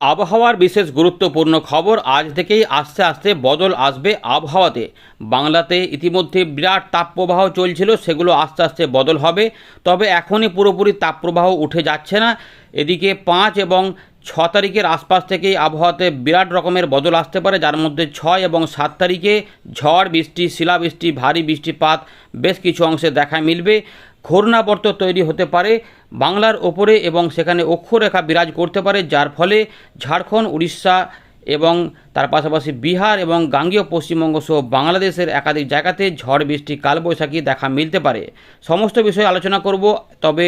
আবহাওয়ার বিশেষ গুরুত্বপূর্ণ খবর আজ থেকেই আস্তে আস্তে বদল আসবে আবহাওয়াতে। বাংলাতে ইতিমধ্যে বিরাট তাপপ্রবাহ চলছিল, সেগুলো আস্তে আস্তে বদল হবে। তবে এখনই পুরোপুরি তাপপ্রবাহ উঠে যাচ্ছে না। এদিকে পাঁচ এবং ছ তারিখের আশপাশ থেকেই আবহাওয়াতে বিরাট রকমের বদল আসতে পারে, যার মধ্যে ছয় এবং সাত তারিখে ঝড়, বৃষ্টি, শিলাবৃষ্টি, ভারী বৃষ্টিপাত, বেশ কিছু অংশে দেখা মিলবে। ঘূর্ণাবর্ত তৈরি হতে পারে বাংলার ওপরে এবং সেখানে অক্ষরেখা বিরাজ করতে পারে, যার ফলে ঝাড়খণ্ড, উড়িষ্যা এবং তার পাশাপাশি বিহার এবং গাঙ্গীয় পশ্চিমবঙ্গ সহ বাংলাদেশের একাধিক জায়গাতে ঝড়, বৃষ্টি, কালবৈশাখী দেখা মিলতে পারে। সমস্ত বিষয়ে আলোচনা করব, তবে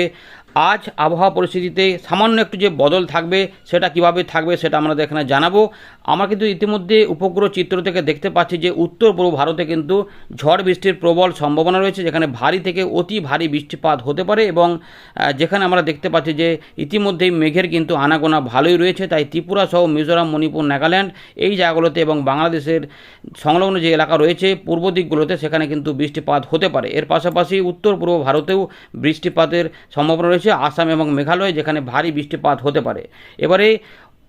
আজ আবহাওয়া পরিস্থিতিতে সামান্য একটু যে বদল থাকবে, সেটা কীভাবে থাকবে সেটা আমরা এখানে জানাব। আমরা কিন্তু ইতিমধ্যে উপগ্রহ চিত্র থেকে দেখতে পাচ্ছি যে উত্তর পূর্ব ভারতে কিন্তু ঝড় বৃষ্টির প্রবল সম্ভাবনা রয়েছে, যেখানে ভারী থেকে অতি ভারী বৃষ্টিপাত হতে পারে এবং যেখানে আমরা দেখতে পাচ্ছি যে ইতিমধ্যেই মেঘের কিন্তু আনাগোনা ভালোই রয়েছে। তাই ত্রিপুরা সহ মিজোরাম, মণিপুর, নাগাল্যান্ড এই জায়গাগুলোতে এবং বাংলাদেশের সংলগ্ন যে এলাকা রয়েছে পূর্ব দিকগুলোতে সেখানে কিন্তু বৃষ্টিপাত হতে পারে। এর পাশাপাশি উত্তর পূর্ব ভারতেও বৃষ্টিপাতের সম্ভাবনা রয়েছে। আসাম এবং মেঘালয়, যেখানে ভারী বৃষ্টিপাত হতে পারে। এবারে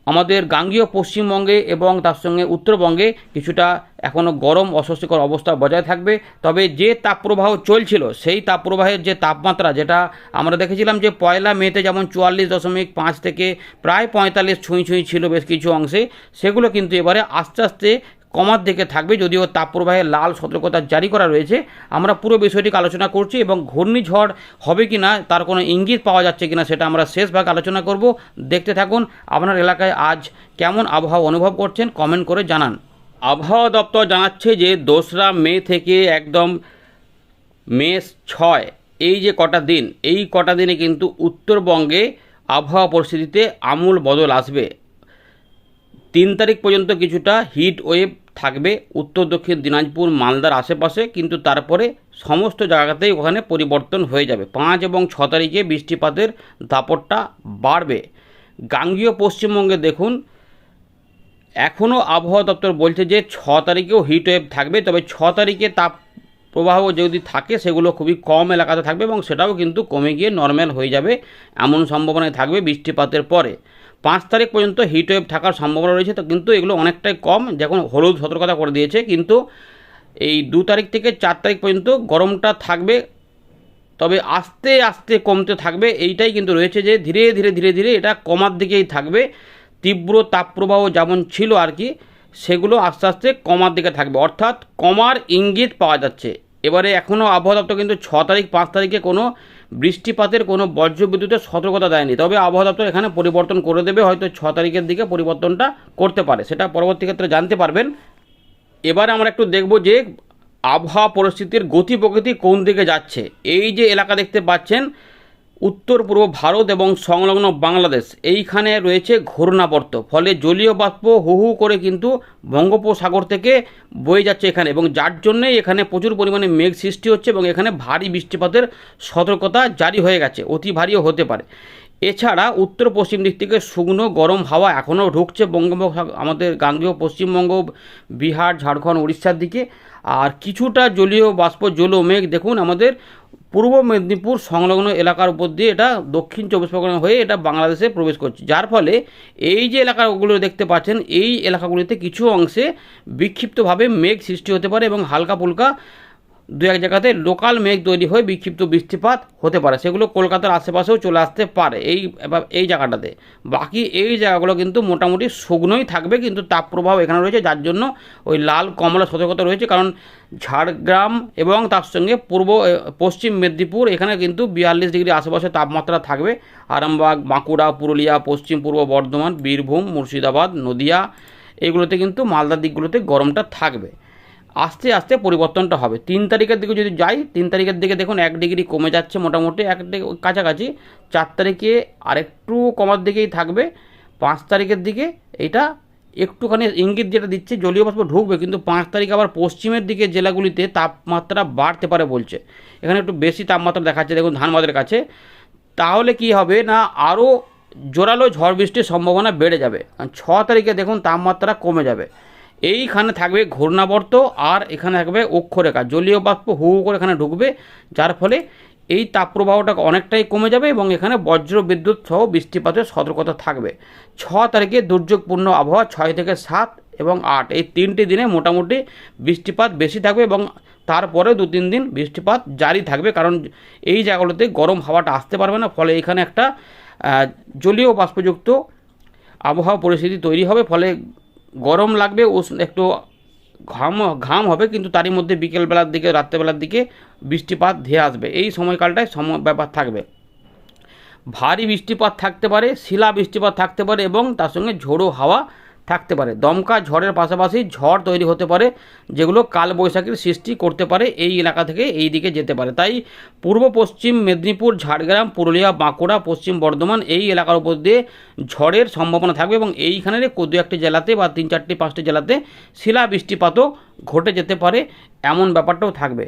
আমাদের গাঙ্গীয় পশ্চিমবঙ্গে এবং তার সঙ্গে উত্তরবঙ্গে কিছুটা এখনও গরম, অস্বস্তিকর অবস্থা বজায় থাকবে। তবে যে তাপপ্রবাহ চলছিল, সেই তাপপ্রবাহের যে তাপমাত্রা, যেটা আমরা দেখেছিলাম যে পয়লা মেতে যেমন চুয়াল্লিশ দশমিক পাঁচ থেকে প্রায় পঁয়তাল্লিশ ছুঁই ছুঁই ছিল বেশ কিছু অংশে, সেগুলো কিন্তু এবারে আস্তে আস্তে কমার দিকে থাকবে যদিও তাপপ্রবাহে লাল সতর্কতা জারি করা রয়েছে। আমরা পুরো বিষয়টিকে আলোচনা করছি এবং ঘূর্ণিঝড় হবে কি না তার কোনো ইঙ্গিত পাওয়া যাচ্ছে কি না সেটা আমরা শেষ ভাগে আলোচনা করব। দেখতে থাকুন আপনার এলাকায় আজ কেমন আবহাওয়া অনুভব করছেন কমেন্ট করে জানান। আবহাওয়া দপ্তর জানাচ্ছে যে দোসরা মে থেকে একদম মে ছয়, এই যে কটা দিন, এই কটা দিনে কিন্তু উত্তরবঙ্গে আবহাওয়া পরিস্থিতিতে আমূল বদল আসবে। তিন তারিখ পর্যন্ত কিছুটা হিট ওয়েভ থাকবে উত্তর, দক্ষিণ, দিনাজপুর, মালদার আশেপাশে, কিন্তু তারপরে সমস্ত জায়গাতেই ওখানে পরিবর্তন হয়ে যাবে। পাঁচ এবং ছ তারিখে বৃষ্টিপাতের দাপটটা বাড়বে। গাঙ্গীয় পশ্চিমবঙ্গে দেখুন, এখনও আবহাওয়া দপ্তর বলছে যে ছ তারিখেও হিট ওয়েভ থাকবে, তবে ছ তারিখে তাপ প্রবাহ যদি থাকে, সেগুলো খুবই কম এলাকাতে থাকবে এবং সেটাও কিন্তু কমে গিয়ে নর্মাল হয়ে যাবে, এমন সম্ভাবনায় থাকবে বৃষ্টিপাতের পরে। পাঁচ তারিখ পর্যন্ত হিট ওয়েভ থাকার সম্ভাবনা রয়েছে, তো কিন্তু এগুলো অনেকটাই কম। যখন হলুদ সতর্কতা করে দিয়েছে, কিন্তু এই দু তারিখ থেকে চার তারিখ পর্যন্ত গরমটা থাকবে, তবে আস্তে আস্তে কমতে থাকবে, এইটাই কিন্তু রয়েছে যে ধীরে ধীরে ধীরে ধীরে এটা কমার দিকেই থাকবে। তীব্র তাপপ্রবাহ যেমন ছিল আর কি, সেগুলো আস্তে আস্তে কমার দিকে থাকবে। অর্থাৎ কমার ইঙ্গিত পাওয়া যাচ্ছে। এবারে এখনও আবহাওয়া দপ্তর কিন্তু ছ তারিখ, পাঁচ তারিখে কোনো বৃষ্টিপাতের কোনো বজ্র বিদ্যুতের সতর্কতা দেয়নি। তবে আবহাওয়া দপ্তর এখানে পরিবর্তন করে দেবে, হয়তো ছ তারিখের দিকে পরিবর্তনটা করতে পারে। সেটা পরবর্তী ক্ষেত্রে জানতে পারবেন। এবারে আমরা একটু দেখব যে আবহাওয়া পরিস্থিতির গতি প্রকৃতি কোন দিকে যাচ্ছে। এই যে এলাকা দেখতে পাচ্ছেন উত্তর পূর্ব ভারত এবং সংলগ্ন বাংলাদেশ। এইখানে রয়েছে ঘূর্ণাবর্ত। ফলে জলীয় বাষ্প হু হু করে কিন্তু বঙ্গোপসাগর থেকে বয়ে যাচ্ছে এখানে এবং যার জন্যই এখানে প্রচুর পরিমাণে মেঘ সৃষ্টি হচ্ছে এবং এখানে ভারী বৃষ্টিপাতের সতর্কতা জারি হয়ে গেছে। অতি ভারীও হতে পারে। এছাড়া উত্তর পশ্চিম দিক থেকে শুকনো গরম হাওয়া এখনও ঢুকছে বঙ্গোপসাগর আমাদের গাঙ্গেয় পশ্চিমবঙ্গ, বিহার, ঝাড়খণ্ড, উড়িষ্যার দিকে। আর কিছুটা জলীয় বাষ্প জল মেঘ দেখুন আমাদের পূর্ব মেদিনীপুর সংলগ্ন এলাকার উপর দিয়ে এটা দক্ষিণ চব্বিশ পরগনা হয়ে এটা বাংলাদেশে প্রবেশ করছে। যার ফলে এই যে এলাকাগুলো দেখতে পাচ্ছেন, এই এলাকাগুলিতে কিছু অংশে বিক্ষিপ্তভাবে মেঘ সৃষ্টি হতে পারে এবং হালকা ফুলকা দু এক জায়গাতে লোকাল মেঘ তৈরি হয়ে বিক্ষিপ্ত বৃষ্টিপাত হতে পারে। সেগুলো কলকাতার আশেপাশেও চলে আসতে পারে এই এই জায়গাটাতে। বাকি এই জায়গাগুলো কিন্তু মোটামুটি শুকনোই থাকবে, কিন্তু তাপ তাপপ্রবাহ এখানে রয়েছে, যার জন্য ওই লাল কমলা সতর্কতা রয়েছে। কারণ ঝাড়গ্রাম এবং তার সঙ্গে পূর্ব পশ্চিম মেদিনীপুর, এখানে কিন্তু বিয়াল্লিশ ডিগ্রি আশেপাশে তাপমাত্রা থাকবে। আরামবাগ, বাঁকুড়া, পুরুলিয়া, পশ্চিম পূর্ব বর্ধমান, বীরভূম, মুর্শিদাবাদ, নদিয়া, এগুলোতে কিন্তু মালদার দিকগুলোতে গরমটা থাকবে। আস্তে আস্তে পরিবর্তনটা হবে। তিন তারিখের দিকে যদি যাই, তিন তারিখের দিকে দেখুন এক ডিগ্রি কমে যাচ্ছে মোটামুটি, এক কাছাকাছি। চার তারিখে আরেকটু কমার দিকেই থাকবে। পাঁচ তারিখের দিকে এটা একটুখানি ইঙ্গিত যেটা দিচ্ছে, জলীয় বাষ্প ঢুকবে, কিন্তু পাঁচ তারিখ আবার পশ্চিমের দিকে জেলাগুলিতে তাপমাত্রা বাড়তে পারে বলছে। এখানে একটু বেশি তাপমাত্রা দেখাচ্ছে, দেখুন ধানবাদের কাছে। তাহলে কি হবে না, আরও জোরালো ঝড় বৃষ্টির সম্ভাবনা বেড়ে যাবে। ছ তারিখে দেখুন তাপমাত্রা কমে যাবে। এইখানে থাকবে ঘূর্ণাবর্ত আর এখানে থাকবে অক্ষরেখা। জলীয় বাষ্প হু করে এখানে ঢুকবে, যার ফলে এই তাপপ্রবাহটা অনেকটাই কমে যাবে এবং এখানে বজ্র বিদ্যুৎ সহ বৃষ্টিপাতের সতর্কতা থাকবে। ছ তারিখে দুর্যোগপূর্ণ আবহাওয়া, ছয় থেকে সাত এবং আট। এই তিনটি দিনে মোটামুটি বৃষ্টিপাত বেশি থাকবে এবং তারপরে দু তিন দিন বৃষ্টিপাত জারি থাকবে কারণ এই জায়গাগুলোতে গরম হাওয়াটা আসতে পারবে না। ফলে এখানে একটা জলীয় বাষ্পযুক্ত আবহাওয়া পরিস্থিতি তৈরি হবে। ফলে গরম লাগবে একটু ঘাম ঘাম হবে, কিন্তু তারই মধ্যে বিকেলবেলার দিকে, রাত্রেবেলার দিকে বৃষ্টিপাত ধেয়ে আসবে। এই সময়কালটায় সম ব্যাপার থাকবে। ভারী বৃষ্টিপাত থাকতে পারে, শিলা বৃষ্টিপাত থাকতে পারে এবং তার সঙ্গে ঝোড়ো হাওয়া থাকতে পারে। দমকা ঝড়ের পাশাপাশি ঝড় তৈরি হতে পারে, যেগুলো কালবৈশাখীর সৃষ্টি করতে পারে এই এলাকা থেকে এই দিকে যেতে পারে। তাই পূর্ব পশ্চিম মেদিনীপুর, ঝাড়গ্রাম, পুরুলিয়া, বাঁকুড়া, পশ্চিম বর্ধমান এই এলাকার উপর দিয়ে ঝড়ের সম্ভাবনা থাকবে এবং এইখানের দু একটি জেলাতে বা তিন চারটি পাঁচটি জেলাতে শিলা বৃষ্টিপাতও ঘটে যেতে পারে, এমন ব্যাপারটাও থাকবে।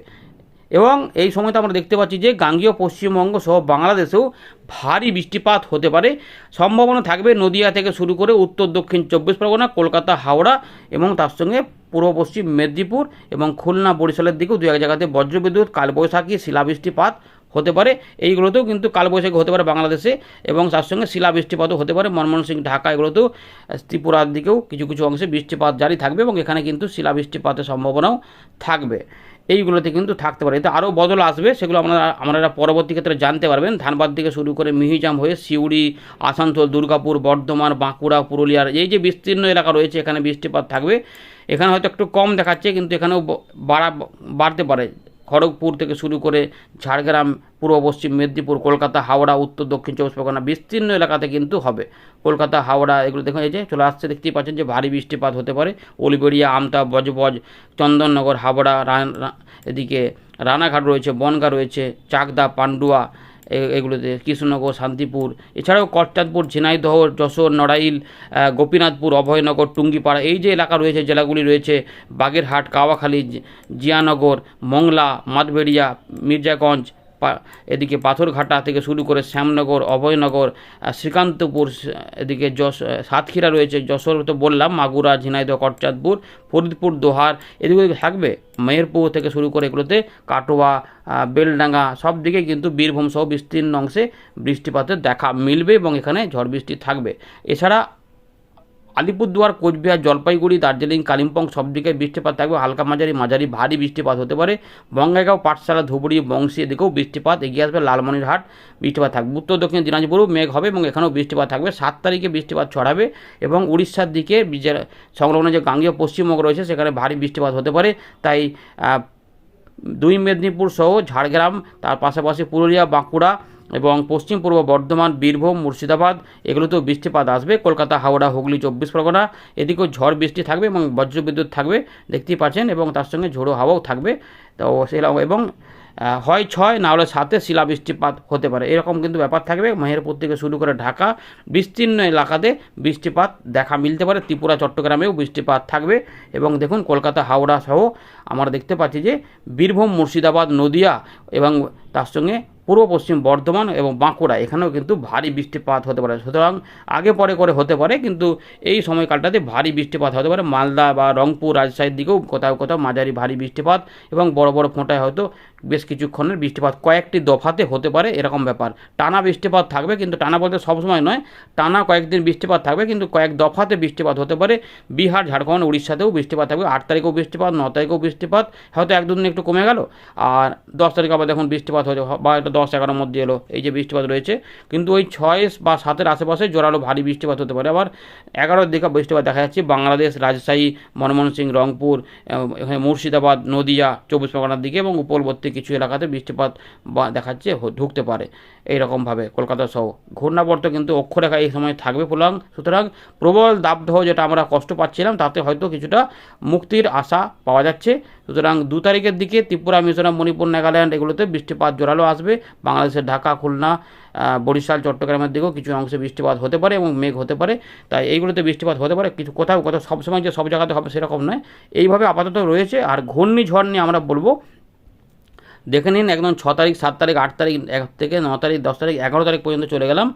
এবং এই সময়তে আমরা দেখতে পাচ্ছি যে গাঙ্গীয় পশ্চিমবঙ্গ সহ বাংলাদেশেও ভারী বৃষ্টিপাত হতে পারে। সম্ভাবনা থাকবে নদিয়া থেকে শুরু করে উত্তর, দক্ষিণ চব্বিশ পরগনা, কলকাতা, হাওড়া এবং তার সঙ্গে পূর্ব, পশ্চিম মেদিনীপুর এবং খুলনা, বরিশালের দিকেও দু এক জায়গাতে বজ্রবিদ্যুৎ, কালবৈশাখী, শিলাবৃষ্টিপাত হতে পারে। এইগুলোতেও কিন্তু কালবৈশাখী হতে পারে বাংলাদেশে এবং তার সঙ্গে শিলা শিলাবৃষ্টিপাতও হতে পারে। ময়মনসিংহ ঢাকা এগুলোতেও ত্রিপুরার দিকেও কিছু কিছু অংশে বৃষ্টিপাত জারি থাকবে এবং এখানে কিন্তু শিলাবৃষ্টিপাতের সম্ভাবনাও থাকবে। এইগুলোতে কিন্তু থাকতে পারে। এতে আরও বদল আসবে, সেগুলো আপনারা আপনারা পরবর্তী ক্ষেত্রে জানতে পারবেন। ধানবাদ থেকে শুরু করে মিহিজাম হয়ে সিউড়ি, আসানসোল, দুর্গাপুর, বর্ধমান, বাঁকুড়া, পুরুলিয়ার এই যে বিস্তীর্ণ এলাকা রয়েছে, এখানে বৃষ্টিপাত থাকবে। এখানে হয়তো একটু কম দেখাচ্ছে, কিন্তু এখানেও বাড়া, বাড়তে পারে। খড়গপুর থেকে শুরু করে ঝাড়গ্রাম, পূর্ব পশ্চিম, মেদিনীপুর, কলকাতা, হাওড়া, উত্তর, দক্ষিণ চব্বিশ পরগনা বিস্তীর্ণ এলাকাতে কিন্তু হবে। কলকাতা, হাওড়া এগুলো দেখুন, এই যে চলে আসছে, দেখতেই পাচ্ছেন যে ভারী বৃষ্টিপাত হতে পারে। অলিবেড়িয়া আমতা, বজবজ, চন্দননগর, হাওড়া এদিকে রানাঘাট রয়েছে, বনগা রয়েছে, চাকদা, পান্ডুয়া এগুলোতে কৃষ্ণনগর, শান্তিপুর, এছাড়াও কর্তাদপুর ঝিনাইদহ, যশোর, নড়াইল গোপীনাথপুর, অভয়নগর, টুঙ্গিপাড়া, এই যে এলাকা রয়েছে, জেলাগুলি রয়েছে, বাগেরহাট, কাওয়াখালী জিয়ানগর, মংলা মাতবেড়িয়া মির্জাগঞ্জ এদিকে পাথরঘাটা থেকে শুরু করে শ্যামনগর, অভয়নগর শ্রীকান্তপুর এদিকে যশ সাতক্ষীরা রয়েছে, যশোর তো বললাম, মাগুরা, ঝিনাইদহ, কটচাঁদপুর, ফরিদপুর, দোহার, এদিকে থাকবে। মেহেরপুর থেকে শুরু করে এগুলোতে কাটোয়া বেলডাঙ্গা, সব দিকে কিন্তু বীরভূম সহ বিস্তীর্ণ অংশে বৃষ্টিপাতের দেখা মিলবে এবং এখানে ঝড় বৃষ্টি থাকবে। এছাড়া আলিপুরদুয়ার, কোচবিহার, জলপাইগুড়ি, দার্জিলিং, কালিম্পং সব দিকে বৃষ্টিপাত থাকবে। হালকা মাঝারি মাঝারি ভারী বৃষ্টিপাত হতে পারে। বঙ্গাইগাঁও, পাঠশালা ধুবুরি বংশী এদিকেও বৃষ্টিপাত এগিয়ে আসবে। লালমনিরহাট বৃষ্টিপাত থাকবে। উত্তর দক্ষিণ দিনাজপুরেও মেঘ হবে এবং এখানেও বৃষ্টিপাত থাকবে। সাত তারিখে বৃষ্টিপাত ছড়াবে এবং উড়িষ্যার দিকে সংলগ্ন যে গাঙ্গীয় পশ্চিমবঙ্গ রয়েছে, সেখানে ভারী বৃষ্টিপাত হতে পারে। তাই দুই মেদিনীপুর সহ ঝাড়গ্রাম, তার পাশাপাশি পুরুলিয়া, বাঁকুড়া এবং পশ্চিম পূর্ব বর্ধমান, বীরভূম, মুর্শিদাবাদ, এগুলোতেও বৃষ্টিপাত আসবে। কলকাতা, হাওড়া, হুগলি, চব্বিশ পরগনা, এদিকেও ঝড় বৃষ্টি থাকবে এবং বজ্রবিদ্যুৎ থাকবে, দেখতেই পাচ্ছেন, এবং তার সঙ্গে ঝোড়ো হাওয়াও থাকবে। তো এবং হয় ছয়, না হলে সাতে শিলা বৃষ্টিপাত হতে পারে। এরকম কিন্তু ব্যাপার থাকবে। মেহেরপুর থেকে শুরু করে ঢাকা, বিস্তীর্ণ এলাকাতে বৃষ্টিপাত দেখা মিলতে পারে। ত্রিপুরা, চট্টগ্রামেও বৃষ্টিপাত থাকবে। এবং দেখুন, কলকাতা, হাওড়া সহ আমরা দেখতে পাচ্ছি যে, বীরভূম, মুর্শিদাবাদ, নদিয়া এবং তার সঙ্গে পূর্ব পশ্চিম বর্ধমান এবং বাঁকুড়া। এখানেও কিন্তু ভারী বৃষ্টিপাত হতে পারে। সুতরাং আগে পরে করে হতে পারে, কিন্তু এই সময়কালটাতে ভারী বৃষ্টিপাত হতে পারে। মালদা বা রংপুর রাজশাহীর দিকেও কোথাও কোথাও মাঝারি ভারী বৃষ্টিপাত এবং বড় বড় ফোঁটায় হয়তো বেশ কিছুক্ষণের বৃষ্টিপাত। কয়েকটি দফাতে হতে পারে এরকম ব্যাপার। টানা বৃষ্টিপাত থাকবে, কিন্তু টানা বলতে সবসময় নয়, টানা কয়েকদিন বৃষ্টিপাত থাকবে, কিন্তু কয়েক দফাতে বৃষ্টিপাত হতে পারে। বিহার, ঝাড়খণ্ড, উড়িষ্যাতেও বৃষ্টিপাত থাকবে। আট তারিখেও বৃষ্টিপাত, ন তারিখেও বৃষ্টিপাত। হয়তো এক দুদিন একটু কমে গেল। আর দশ তারিখ আবার দেখুন বৃষ্টিপাত হয়েছে বা দশ এগারোর মধ্যে এলো, এই যে বৃষ্টিপাত রয়েছে। কিন্তু ওই ছয় বা সাতের আশেপাশে জোরালো ভারী বৃষ্টিপাত হতে পারে। আবার এগারোর দিকে বৃষ্টিপাত দেখা যাচ্ছে বাংলাদেশ, রাজশাহী ময়মনসিংহ রংপুর এখানে মুর্শিদাবাদ, নদিয়া, চব্বিশ পরগনার দিকে এবং উপকূলবর্তী কিছু এলাকাতে বৃষ্টিপাত বা দেখাচ্ছে ঢুকতে পারে এইরকমভাবে কলকাতা সহ। ঘূর্ণাবর্ত কিন্তু অক্ষরেখা এই সময় থাকবে সুতরাং সুতরাং প্রবল দাবদাহ যেটা আমরা কষ্ট পাচ্ছিলাম, তাতে হয়তো কিছুটা মুক্তির আশা পাওয়া যাচ্ছে। সুতরাং দু তারিখের দিকে ত্রিপুরা, মিজোরাম, মণিপুর, নাগাল্যান্ড এগুলোতে বৃষ্টিপাত জোরালো আসবে। বাংলাদেশের ঢাকা, খুলনা বরিশাল, চট্টগ্রামের দিকেও কিছু অংশে বৃষ্টিপাত হতে পারে এবং মেঘ হতে পারে। তাই এইগুলোতে বৃষ্টিপাত হতে পারে। কিছু কোথাও কোথাও সবসময় যে সব জায়গাতে হবে সেরকম নয়। এইভাবে আপাতত রয়েছে। আর ঘূর্ণিঝড় নিয়ে আমরা বলব, দেখে নিন, একদম ছ তারিখ, সাত তারিখ, আট তারিখ, এক থেকে ন তারিখ, দশ তারিখ, এগারো তারিখ পর্যন্ত চলে গেলাম।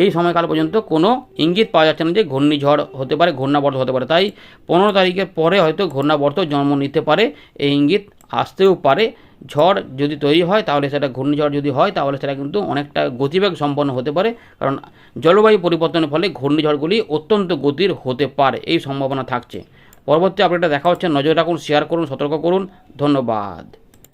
এই সময়কাল পর্যন্ত কোনো ইঙ্গিত পাওয়া যাচ্ছে না যে ঘূর্ণিঝড় হতে পারে, ঘূর্ণাবর্ত হতে পারে। তাই পনেরো তারিখের পরে হয়তো ঘূর্ণাবর্ত জন্ম নিতে পারে। এই ইঙ্গিত আসতেও পারে। ঝড় যদি তৈরি হয় তাহলে সেটা ঘূর্ণিঝড় যদি হয় তাহলে সেটা কিন্তু অনেকটা গতিবেগ সম্পন্ন হতে পারে। কারণ জলবায়ু পরিবর্তনের ফলে ঘূর্ণিঝড়গুলি অত্যন্ত গতির হতে পারে, এই সম্ভাবনা থাকছে। পরবর্তী আপডেটটা দেখা হচ্ছে। নজর রাখুন শেয়ার করুন, সতর্ক করুন। ধন্যবাদ।